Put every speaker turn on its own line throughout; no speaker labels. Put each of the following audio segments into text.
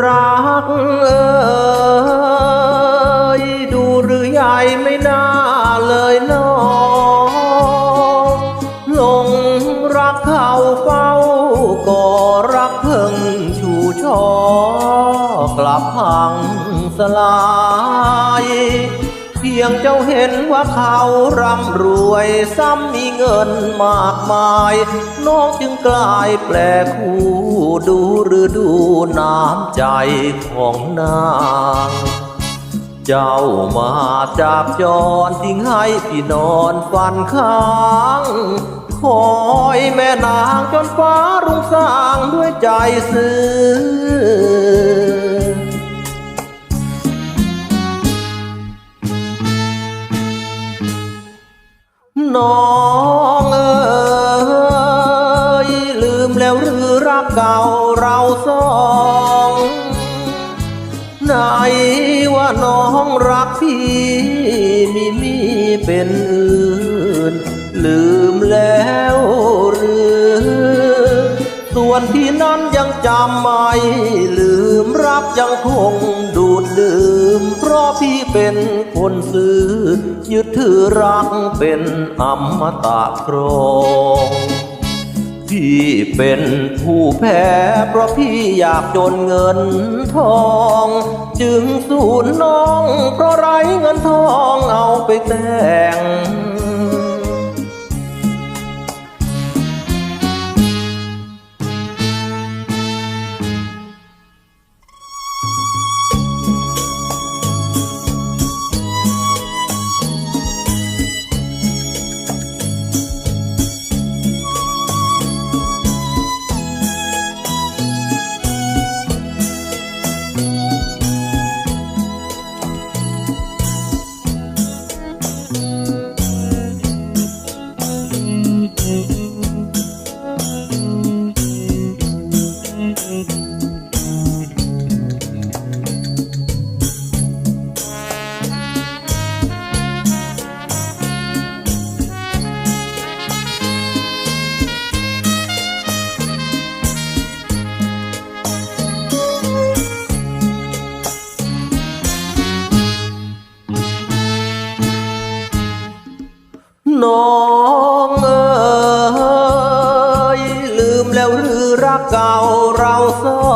รักเอ่ยดูหรือใหญ่ไม่น่าเลยเนอหลงรักเขาเฝ้าก็รักเพิ่งชูช่อกลับพังสลาย เพียงเจ้าเห็นว่าเขาร่ำรวยซ้ำมีเงินมากมาย น้องจึงกลายแปลคู่ดูหรือดูน้ำใจของนางเจ้ามาจากจรทิ้งให้พี่นอนฝันค้างคอยแม่นางจนฟ้ารุ่งสางด้วยใจซื่อ น้องเอ๋ยลืมแล้วหรือรักเก่าเราสองไหนว่าน้องรักพี่มีมีเป็นอื่น ลืมแล้วหรือ ส่วนที่นั้นยังจำไม่ลืมรักยังคงดูดลืม เพราะพี่เป็นคนซื้อ ยึดถือรักเป็นอมตะครองพี่เป็นผู้แพ้เพราะพี่อยากจนเงินทอง จึงสูญน้อง เพราะไรเงินทองเอาไปแต่ง น้องเอ๋ยลืมแล้วหรือรักเก่าเราสอ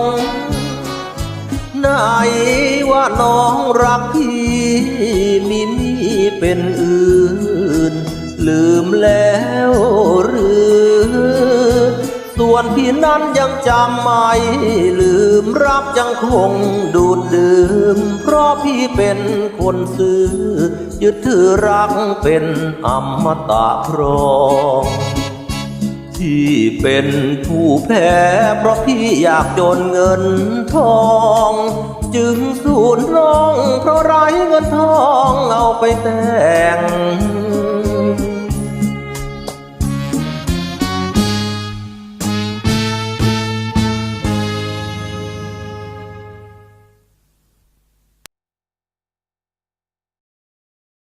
งไหนว่าน้องรักพี่มีมีเป็นอื่น ลืมแล้ว วนพี่นั้นยังจำไม่ลืมรักยังคงดูดดื่ม เพราะพี่เป็นคนซื้อ ยึดถือรักเป็นอมตะครองที่เป็นผู้แพ้เพราะพี่อยากจนเงินทอง จึงสูญน้องเพราะไร้เงินทองเอาไปแต่ง